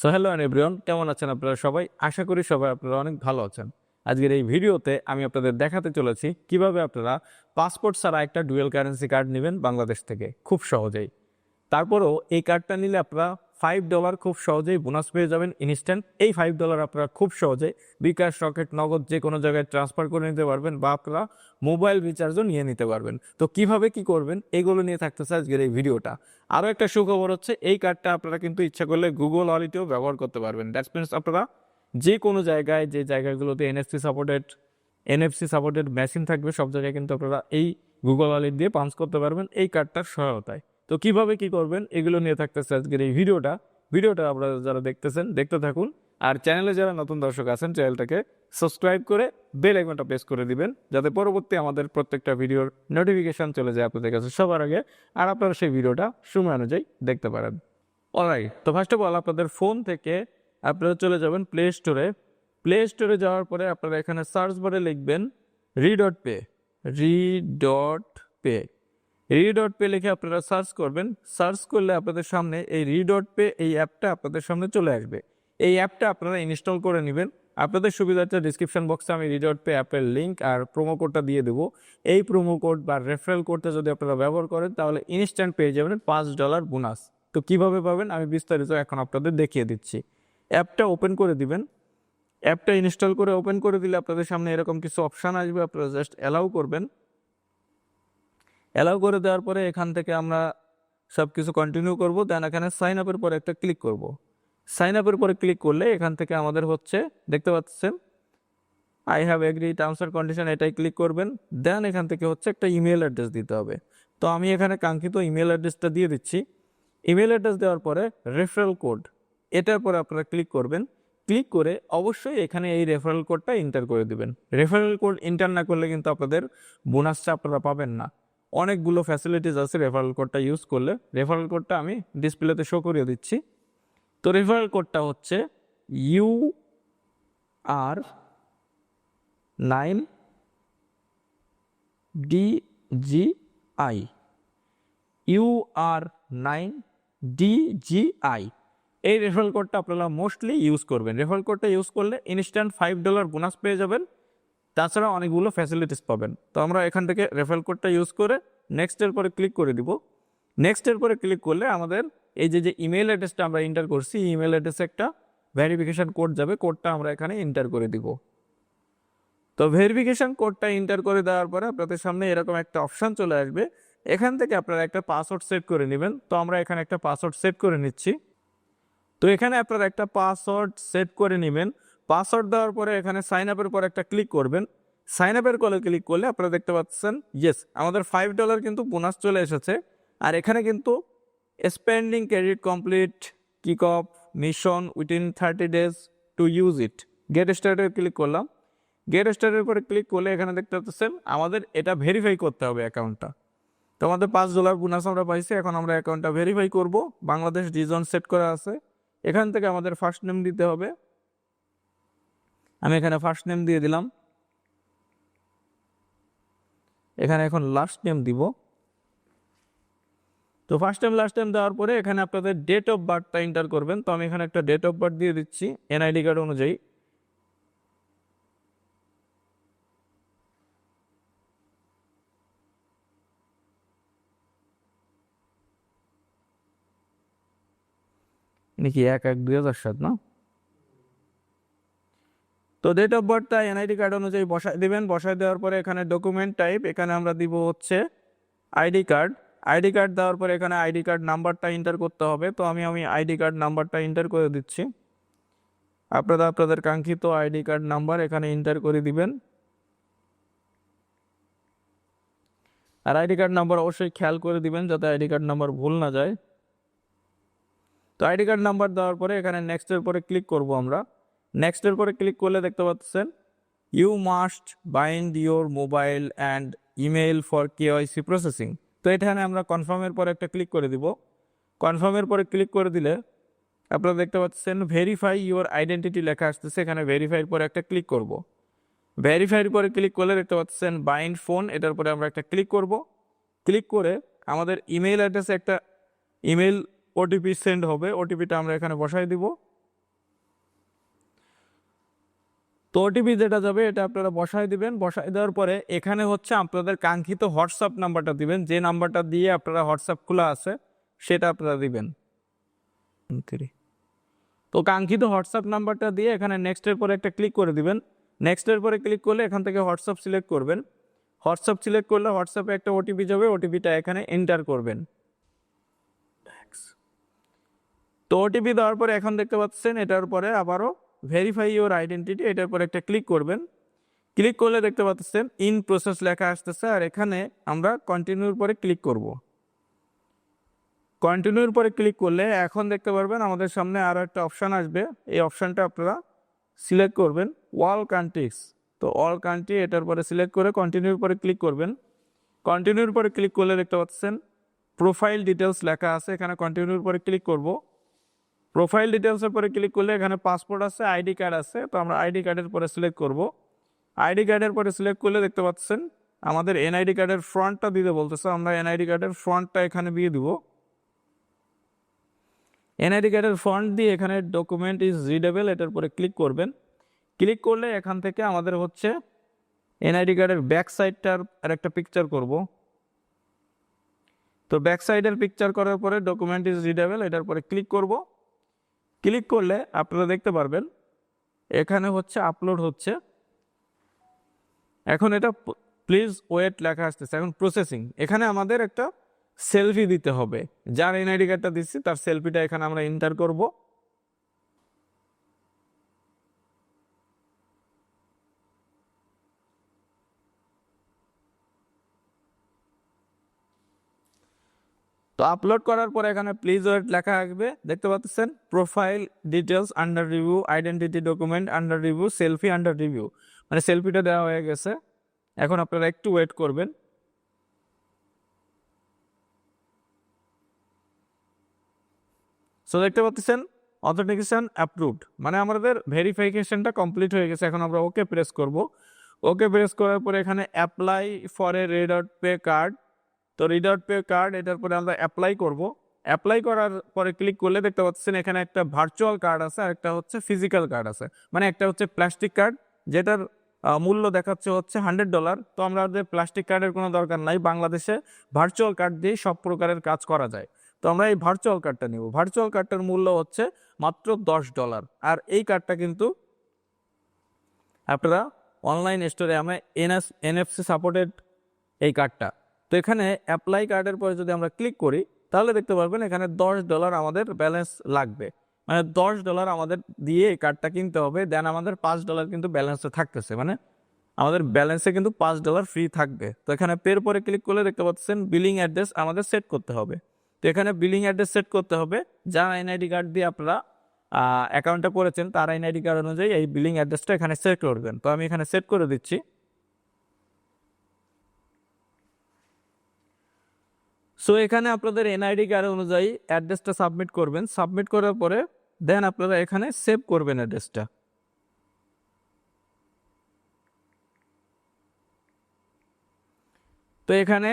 So hello everyone কেমন আছেন আপনারা সবাই? আশা করি সবাই আপনারা অনেক ভালো আছেন। আজকের এই ভিডিওতে আমি আপনাদের দেখাতে চলেছি কীভাবে আপনারা পাসপোর্ট ছাড়া একটা ডুয়েল কারেন্সি কার্ড নেবেন বাংলাদেশ থেকে, খুব সহজেই। তারপরেও এই কার্ডটা নিলে আপনারা ফাইভ ডলার খুব সহজেই বোনাস পেয়ে যাবেন ইনস্ট্যান্ট এই ফাইভ ডলার আপনারা খুব সহজে বিকাশ, রকেট, নগদ যে কোনো জায়গায় ট্রান্সফার করে নিতে পারবেন বা আপনারা মোবাইল রিচার্জও নিয়ে নিতে পারবেন। তো কীভাবে কি করবেন এগুলো নিয়ে থাকতেছে আজকের এই ভিডিওটা। আরও একটা সুখবর হচ্ছে, এই কার্ডটা আপনারা কিন্তু ইচ্ছা করলে গুগল ওয়ালেটেও ব্যবহার করতে পারবেন। দ্যাটস মিনস আপনারা যে কোনো জায়গায়, যে জায়গাগুলোতে NFC supported NFC supported machine থাকবে, সব জায়গায় কিন্তু আপনারা এই গুগল ওয়ালেট দিয়ে পাঞ্চ করতে পারবেন এই কার্ডটার সহায়তায়। তো কীভাবে কি করবেন, এগুলো নিয়ে থাকতেছে আজকের এই ভিডিওটা। ভিডিওটা আপনারা যারা দেখতেছেন, দেখতে থাকুন। আর চ্যানেলে যারা নতুন দর্শক আছেন, চ্যানেলটাকে সাবস্ক্রাইব করে বেল আইকনটা প্রেস করে দিবেন, যাতে পরবর্তী আমাদের প্রত্যেকটা ভিডিওর নোটিফিকেশন চলে যায় আপনাদের কাছে সবার আগে। আর আপনারা সেই ভিডিওটা সময় অনুযায়ী দেখতে পারেন। অলরাইট তো ফার্স্ট অফ অল আপনাদের ফোন থেকে আপনারা চলে যাবেন প্লে স্টোরে প্লে স্টোরে যাওয়ার পরে আপনারা এখানে সার্চ বারে লিখবেন re dot pay re dot pay re dot pay লিখে আপনারা সার্চ করবেন। সার্চ করলে আপনাদের সামনে এই রিডট পে এই অ্যাপটা আপনাদের সামনে চলে আসবে। এই অ্যাপটা আপনারা ইনস্টল করে নেবেন। আপনাদের সুবিধার্থে ডিসক্রিপশন বক্সে আমি রিডট পে অ্যাপের লিঙ্ক আর প্রোমো কোডটা দিয়ে দেবো। এই প্রোমো কোড বা রেফারেল কোডটা যদি আপনারা ব্যবহার করেন, তাহলে ইনস্ট্যান্ট পেয়ে যাবেন পাঁচ ডলার বোনাস তো কীভাবে পাবেন? আমি বিস্তারিত এখন আপনাদের দেখিয়ে দিচ্ছি। অ্যাপটা ওপেন করে দিবেন। অ্যাপটা ইনস্টল করে ওপেন করে দিলে আপনাদের সামনে এরকম কিছু অপশান আসবে। আপনারা জাস্ট অ্যালাউ করবেন। অ্যালাউ করে দেওয়ার পরে এখান থেকে আমরা সব কিছু কন্টিনিউ করব দেন এখানে সাইন আপের পরে একটা ক্লিক করব। সাইন আপের পরে ক্লিক করলে এখান থেকে আমাদের হচ্ছে, দেখতে পাচ্ছেন? I have agree terms and condition এটাই ক্লিক করবেন। দেন এখান থেকে হচ্ছে একটা ইমেল অ্যাড্রেস দিতে হবে। তো আমি এখানে কাঙ্ক্ষিত ইমেল অ্যাড্রেসটা দিয়ে দিচ্ছি। ইমেল অ্যাড্রেস দেওয়ার পরে রেফারেল কোড এটার পরে আপনারা ক্লিক করবেন। ক্লিক করে অবশ্যই এখানে এই রেফারেল কোডটা এন্টার করে দিবেন। রেফারেল কোড এন্টার না করলে কিন্তু আপনাদের বোনাসটা আপনারা পাবেন না। অনেকগুলো ফ্যাসিলিটিস আছে রেফারেল কোডটা ইউজ করলে। রেফারেল কোডটা আমি ডিসপ্লেতে শো করিয়ে দিচ্ছি। তো রেফারেল কোডটা হচ্ছে U R nine D G I U R nine D G I এই রেফারেল কোডটা আপনারা মোস্টলি ইউজ করবেন। রেফারেল কোডটা ইউজ করলে ইনস্ট্যান্ট ফাইভ ডলার বোনাস পেয়ে যাবেন। তাছাড়া অনেকগুলো ফ্যাসিলিটিস পাবেন। তো আমরা এখান থেকে রেফারেল কোডটা ইউজ করে নেক্সটের পরে ক্লিক করে দিব। নেক্সটের পরে ক্লিক করলে আমাদের এই যে যে ইমেল অ্যাড্রেসটা আমরা এন্টার করছি ইমেল অ্যাড্রেসে একটা ভেরিফিকেশন কোড যাবে। কোডটা আমরা এখানে এন্টার করে দিব। তো ভেরিফিকেশন কোডটা এন্টার করে দেওয়ার পরে আপনাদের সামনে এরকম একটা অপশান চলে আসবে। এখান থেকে আপনারা একটা পাসওয়ার্ড সেট করে নেবেন। তো আমরা এখানে একটা পাসওয়ার্ড সেট করে নিচ্ছি। তো এখানে আপনারা একটা পাসওয়ার্ড সেট করে নেবেন। পাসওয়ার্ড দেওয়ার পরে এখানে সাইন আপের পর একটা ক্লিক করবেন। সাইন আপের কলে ক্লিক করলে আপনারা দেখতে পাচ্ছেন ইয়েস আমাদের ফাইভ ডলার কিন্তু বোনাস চলে এসেছে। আর এখানে কিন্তু spending credit complete kick off mission within thirty days to use it get স্টার্টের click করলাম। গেট স্টার্টের পরে ক্লিক করলে এখানে দেখতে পাচ্ছেন, আমাদের এটা ভেরিফাই করতে হবে অ্যাকাউন্টটা তো আমাদের পাঁচ ডলার বোনাস আমরা পাইছি, এখন আমরা অ্যাকাউন্টটা ভেরিফাই করব। বাংলাদেশ ডিজন সেট করা আছে। এখান থেকে আমাদের ফার্স্ট নেম দিতে হবে। আমি এখানে ফার্স্ট নেম দিয়ে দিলাম। এখানে এখন লাস্ট নেম দিব। তো ফার্স্ট টাইম লাস্ট টাইম দেওয়ার পরে এখানে আপনাদের ডেট অফ বার্থটা এন্টার করবেন। তো আমি এখানে একটা ডেট অফ বার্থ দিয়ে দিচ্ছি এনআইডি কার্ড অনুযায়ী। নাকি এক এক দুই হাজার সাত, না? তো ডেট অফ বার্থটা এনআইডি কার্ড অনুযায়ী বসায় দিবেন। বসায় দেওয়ার পরে এখানে ডকুমেন্ট টাইপ এখানে আমরা দিব হচ্ছে আইডি কার্ড আইডি কার্ড দেওয়ার পরে এখানে আইডি কার্ড নাম্বারটা এন্টার করতে হবে। তো আমি আমি আইডি কার্ড নাম্বারটা এন্টার করে দিচ্ছি। আপনারা, আপনাদের কাঙ্ক্ষিত আইডি কার্ড নাম্বার এখানে এন্টার করে দিবেন। আর আইডি কার্ড নাম্বার অবশ্যই খেয়াল করে দিবেন যাতে আইডি কার্ড নাম্বার ভুল না যায়। তো আইডি কার্ড নাম্বার দেওয়ার পরে এখানে নেক্সটের পরে ক্লিক করব আমরা। নেক্সটের পরে ক্লিক করলে দেখতে পাচ্ছেন you must bind your mobile and email for KYC processing তো এখানে আমরা কনফার্মের পরে একটা ক্লিক করে দিব। কনফার্মের পরে ক্লিক করে দিলে আপনারা দেখতে পাচ্ছেন ভেরিফাই ইউর আইডেন্টিটি লেখা আসতেছে। এখানে ভেরিফাইয়ের পরে একটা ক্লিক করব। ভেরিফাইয়ের পরে ক্লিক করলে দেখতে পাচ্ছেন বাইন্ড ফোন এটার পরে আমরা একটা ক্লিক করব। ক্লিক করে আমাদের ইমেল অ্যাড্রেসে একটা ইমেল ওটিপি সেন্ড হবে। ওটিপিটা আমরা এখানে বসাই দিব। তো ওটিপি যেটা যাবে, এটা আপনারা বসায় দিবেন। বসায় দেওয়ার পরে এখানে হচ্ছে আপনাদের কাঙ্ক্ষিত হোয়াটসঅ্যাপ নাম্বারটা দিবেন। যে নাম্বারটা দিয়ে আপনারা হোয়াটসঅ্যাপ খোলা আছে, সেটা আপনারা দিবেন. তো কাঙ্ক্ষিত হোয়াটসঅ্যাপ নাম্বারটা দিয়ে এখানে নেক্সটের পরে একটা ক্লিক করে দিবেন। নেক্সটের পরে ক্লিক করলে এখান থেকে হোয়াটসঅ্যাপ সিলেক্ট করবেন। হোয়াটসঅ্যাপ সিলেক্ট করলে হোয়াটসঅ্যাপে একটা ওটিপি যাবে। ওটিপিটা এখানে এন্টার করবেন। তো ওটিপি দেওয়ার পরে এখন দেখতে পাচ্ছেন, এটার পরে আবারও ভেরিফাই ইওর আইডেন্টিটি এটার পরে একটা ক্লিক করবেন। ক্লিক করলে দেখতে পাচ্ছেন ইন প্রসেস লেখা আসতেছে, আর এখানে আমরা কন্টিনিউর পরে ক্লিক করব। কন্টিনিউর পরে ক্লিক করলে এখন দেখতে পারবেন আমাদের সামনে আরও একটা অপশান আসবে। এই অপশানটা আপনারা সিলেক্ট করবেন ওয়াল কান্ট্রিজ তো অল কান্ট্রি এটার পরে সিলেক্ট করে কন্টিনিউর পরে ক্লিক করবেন। কন্টিনিউর পরে ক্লিক করলে দেখতে পাচ্ছেন প্রোফাইল ডিটেলস লেখা আছে, এখানে কন্টিনিউর পরে ক্লিক করব। প্রোফাইল ডিটেলসের পরে ক্লিক করলে এখানে পাসপোর্ট আছে, আইডি কার্ড আছে, তো আমরা আইডি কার্ডের পরে সিলেক্ট করব। আইডি কার্ডের পরে সিলেক্ট করলে দেখতে পাচ্ছেন আমাদের এনআইডি কার্ডের ফ্রন্টটা দিতে বলতেছে, আমরা এনআইডি কার্ডের ফ্রন্টটা এখানে দিয়ে দিব। এনআইডি কার্ডের ফ্রন্ট দিয়ে এখানে ডকুমেন্ট ইজ রিডেবল এটার পরে ক্লিক করবেন। ক্লিক করলে এখান থেকে আমাদের হচ্ছে এনআইডি কার্ডের ব্যাক সাইডটার আর একটা পিকচার করব। তো ব্যাক সাইডের পিকচার করার পরে ডকুমেন্ট ইজ রিডেবল এটার পরে ক্লিক করব। ক্লিক করলে আপনারা দেখতে পারবেন, এখানে হচ্ছে আপলোড হচ্ছে। এখন এটা প্লিজ ওয়েট লেখা আসতেছে। এখন প্রসেসিং এখানে আমাদের একটা সেলফি দিতে হবে। যার এনআইডি কার্ডটা দিচ্ছি, তার সেলফিটা এখানে আমরা এন্টার করব। তো আপলোড করার পরে এখানে প্লিজ ওয়েট লেখা আসবে দেখতে পাচ্ছেন? Profile details under review identity document under review selfie under review মানে সেলফিটা দেওয়া হয়ে গেছে। এখন আপনারা একটু ওয়েট করবেন। সো দেখতে পাচ্ছেন? অথেন্টিকেশন অ্যাপ্রুভড মানে আমাদের ভেরিফিকেশনটা কমপ্লিট হয়ে গেছে। এখন আমরা ওকে প্রেস করব। ওকে প্রেস করার পরে এখানে apply for a red pay card তো রিড আউট পে কার্ড এটার পরে আমরা অ্যাপ্লাই করব। অ্যাপ্লাই করার পরে ক্লিক করলে দেখতে পাচ্ছেন এখানে একটা ভার্চুয়াল কার্ড আছে, আর একটা হচ্ছে ফিজিক্যাল কার্ড আছে। মানে একটা হচ্ছে প্লাস্টিক কার্ড যেটার মূল্য দেখাচ্ছে হচ্ছে হান্ড্রেড ডলার তো আমরা যে প্লাস্টিক কার্ডের কোনো দরকার নাই, বাংলাদেশে ভার্চুয়াল কার্ড দিয়ে সব প্রকারের কাজ করা যায়। তো আমরা এই ভার্চুয়াল কার্ডটা নিব। ভার্চুয়াল কার্ডটার মূল্য হচ্ছে মাত্র দশ ডলার আর এই কার্ডটা কিন্তু আপনারা অনলাইন স্টোরে আমরা এনএস এনএফসি সাপোর্টেড এই কার্ডটা তো এখানে অ্যাপ্লাই কার্ডের পরে যদি আমরা ক্লিক করি, তাহলে দেখতে পারবেন এখানে দশ ডলার আমাদের ব্যালেন্স লাগবে। মানে দশ ডলার আমাদের দিয়ে এই কার্ডটা কিনতে হবে দেন আমাদের পাঁচ ডলার কিন্তু ব্যালেন্সে থাকতেছে। মানে আমাদের ব্যালেন্সে কিন্তু পাঁচ ডলার ফ্রি থাকবে। তো এখানে পের পরে ক্লিক করলে দেখতে পাচ্ছেন বিলিং অ্যাড্রেস আমাদের সেট করতে হবে। তো এখানে বিলিং অ্যাড্রেস সেট করতে হবে। যার এনআইডি কার্ড দিয়ে আপনারা অ্যাকাউন্টটা করেছেন, তার এনআইডি কার্ড অনুযায়ী এই বিলিং অ্যাড্রেসটা এখানে সেট করবেন। তো আমি এখানে সেট করে দিচ্ছি। সো এখানে আপনাদের এনআইডি কার্ড অনুযায়ী অ্যাড্রেসটা সাবমিট করবেন। সাবমিট করার পরে দেন আপনারা এখানে সেভ করবেন অ্যাড্রেসটা তো এখানে